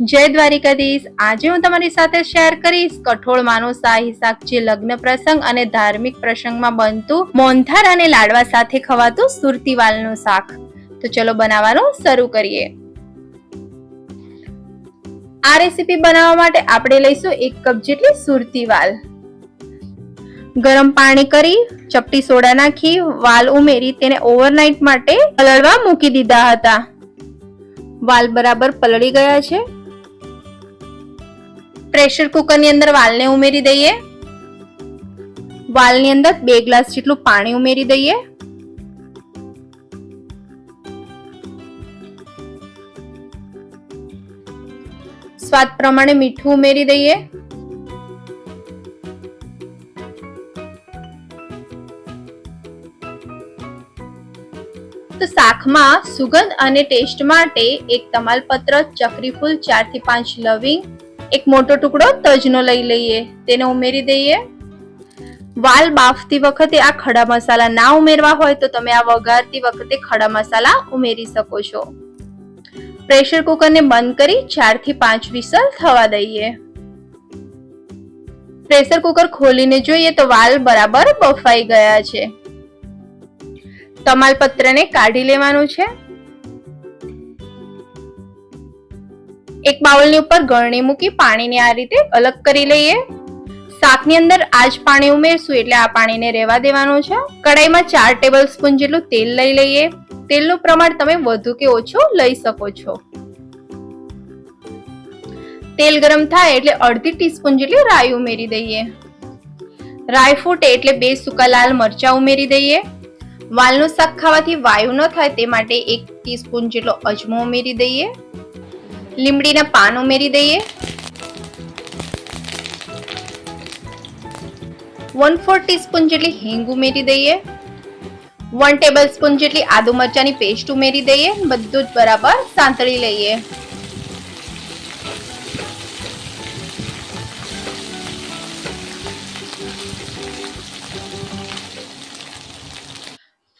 જય દ્વારિકાધીશ. આજે હું તમારી સાથે શેર કરીશ કઠોળ માનું શાહી શાક જે લગ્ન પ્રસંગ અને ધાર્મિક પ્રસંગમાં બનતું મોહનથાળ અને લાડવા સાથે ખવાતું સુરતી વાલનું શાક. તો ચલો બનાવવાનું શરૂ કરીએ. આ રેસીપી બનાવવા માટે આપણે લઈશું એક કપ જેટલી સુરતી વાલ. ગરમ પાણી કરી, ચપટી સોડા નાખી, વાલ ઉમેરી તેને ઓવરનાઇટ માટે પલળવા મૂકી દીધા હતા. વાલ બરાબર પલળી ગયા છે. પ્રેશર કુકરની અંદર વાલને ઉમેરી દઈએ. વાલની અંદર બે ગ્લાસ જેટલું પાણી ઉમેરી દઈએ. સ્વાદ પ્રમાણે મીઠું ઉમેરી દઈએ. તો શાકમાં સુગંધ અને ટેસ્ટ માટે એક તમાલપત્ર ચારથી પાંચ લવિંગ એક મોટો ટુકડો તજનો લઈ લઈએ, તેને ઉમેરી દઈએ. વાલ બાફતી વખતે આ ખડા મસાલા ના ઉમેરવા હોય તો તમે આ વઘારતી વખતે ખડા મસાલા ઉમેરી શકો છો. પ્રેશર કુકરને બંધ કરી ચારથી પાંચ વિસલ થવા દઈએ. પ્રેશર કુકર ખોલીને જોઈએ તો વાલ બરાબર બફાઈ ગયા છે. તમાલપત્રને કાઢી લેવાનું છે. એક બાઉલની ઉપર ગળણી મૂકી પાણીને આ રીતે અલગ કરી લઈએ. શાકની અંદર આ જ પાણી ઉમેરશું એટલે આ પાણીને રહેવા દેવાનું છે. કડાઈમાં ચાર ટેબલ સ્પૂન જેટલું તેલ લઈ લઈએ. તેલનું પ્રમાણ તમે વધુ કે ઓછું લઈ શકો છો. તેલ ગરમ થાય એટલે અડધી ટીસ્પૂન જેટલી રાઈ ઉમેરી દઈએ. રાઈ ફૂટે એટલે બે સૂકા લાલ મરચા ઉમેરી દઈએ. વાલનું શાક ખાવાથી વાયુ ન થાય તે માટે એક ટીસ્પૂન જેટલો અજમો ઉમેરી દઈએ. લીમડીના પાન ઉમેરી દઈએ. વન ફોર ટીસ્પૂન જેટલી હિંગ ઉમેરી દઈએ. વન ટેબલ સ્પૂન જેટલી આદુ મરચાની પેસ્ટ ઉમેરી દઈએ. બધું જ બરાબર સાંતળી લઈએ.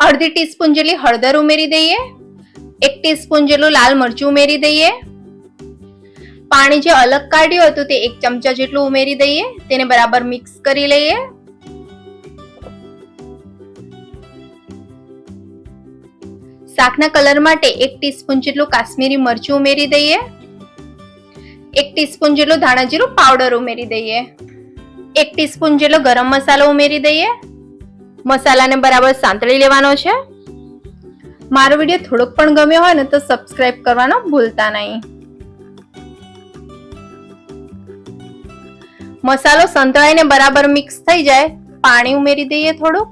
અડધી ટીસ્પૂન જેટલી હળદર ઉમેરી દઈએ. એક ટીસ્પૂન જેટલું લાલ મરચું ઉમેરી દઈએ. પાણી જે અલગ કાઢ્યું હતું તે એક ચમચા જેટલું ઉમેરી દઈએ, તેને બરાબર મિક્સ કરી લઈએ. શાકના કલર માટે એક ટીસ્પૂન જેટલું કાશ્મીરી મરચું ઉમેરી દઈએ. એક ટીસ્પૂન જેટલું ધાણા જીરું પાવડર ઉમેરી દઈએ. એક ટીસ્પૂન જેટલો ગરમ મસાલો ઉમેરી દઈએ. મસાલાને બરાબર સાંતળી લેવાનો છે. મારો વીડિયો થોડોક પણ ગમ્યો હોય ને તો સબસ્ક્રાઈબ કરવાનો ભૂલતા નહીં. મસાલો સંતળાઈને બરાબર મિક્સ થઈ જાય. પાણી ઉમેરી દઈએ થોડું.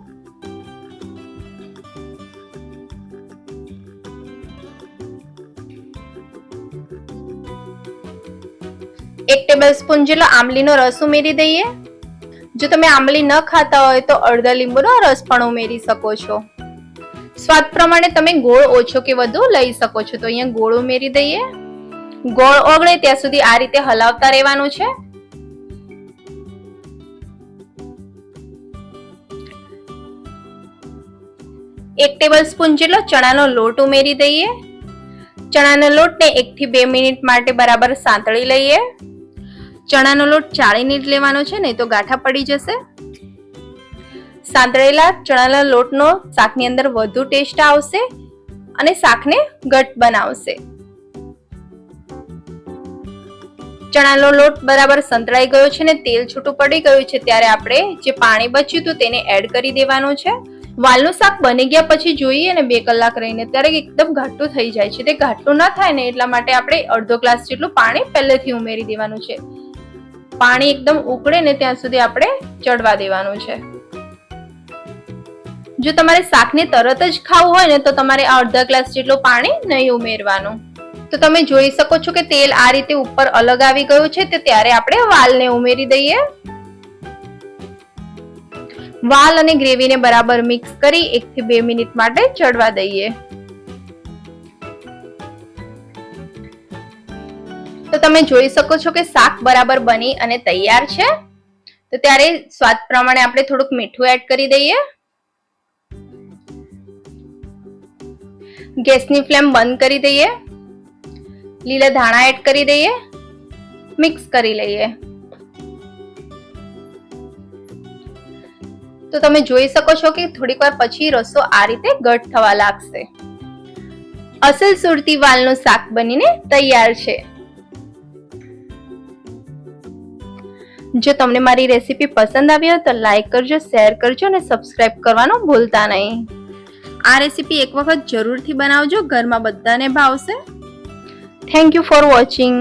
એક ટેબલ સ્પૂન જેટલો આંબલીનો રસ ઉમેરી દઈએ. જો તમે આંબલી ન ખાતા હોય તો અડધા લીંબુનો રસ પણ ઉમેરી શકો છો. સ્વાદ પ્રમાણે તમે ગોળ ઓછો કે વધુ લઈ શકો છો. તો અહીંયા ગોળ ઉમેરી દઈએ. ગોળ ઓગળે ત્યાં સુધી આ રીતે હલાવતા રહેવાનું છે. એક ટેબલ સ્પૂન જેટલો ચણાનો લોટ ઉમેરી દઈએ. ચણાનો લોટને એકથી બે મિનિટ માટે બરાબર સાંતળી લઈએ. ચણાનો લોટ ચાળીને જ લેવાનો છે, નહીં તો ગાંઠા પડી જશે. સાંતળેલા ચણાના લોટનો શાકની અંદર વધુ ટેસ્ટ આવશે અને શાકને ઘટ બનાવશે. ચણાનો લોટ બરાબર સંતળાઈ ગયો છે ને તેલ છૂટું પડી ગયું છે, ત્યારે આપણે જે પાણી બચ્યું હતું તેને એડ કરી દેવાનું છે. વાલનું શાક બની ગયા પછી જોઈએ ને બે કલાક રહીને ત્યારે એકદમ ઘાટું થઈ જાય છે. તે ઘાટું ના થાય ને એટલા માટે આપણે અડધો ગ્લાસ જેટલું પાણી પહેલેથી ઉમેરી દેવાનું છે. પાણી એકદમ ઉકળે ને ત્યાં સુધી આપણે ચડવા દેવાનું છે. જો તમારે શાકને તરત જ ખાવું હોય ને તો તમારે આ અડધા ગ્લાસ જેટલું પાણી નહીં ઉમેરવાનું. તો તમે જોઈ શકો છો કે તેલ આ રીતે ઉપર અલગ આવી ગયું છે. તો ત્યારે આપણે વાલને ઉમેરી દઈએ. વાલ અને ગ્રેવીને બરાબર મિક્સ કરી એક થી બે મિનિટ માટે ચડવા દઈએ. તો તમે જોઈ શકો છો કે શાક બરાબર બની અને તૈયાર છે. તો ત્યારે સ્વાદ પ્રમાણે આપણે થોડુંક મીઠું એડ કરી દઈએ. ગેસની ફ્લેમ બંધ કરી દઈએ. લીલા ધાણા એડ કરી દઈએ. મિક્સ કરી લઈએ. તો તમે જોઈ શકો છો કે થોડીક વાર પછી રસો આ રીતે ઘટ થવા લાગશે. અસલ સુરતી વાલનું શાક બનીને તૈયાર છે. જો તમને મારી રેસીપી પસંદ આવી હોય તો લાઈક કરજો, શેર કરજો અને સબસ્ક્રાઇબ કરવાનું ભૂલતા નહીં. આ રેસીપી એક વખત જરૂરથી બનાવજો, ઘરમાં બધાને ભાવશે. Thank you for watching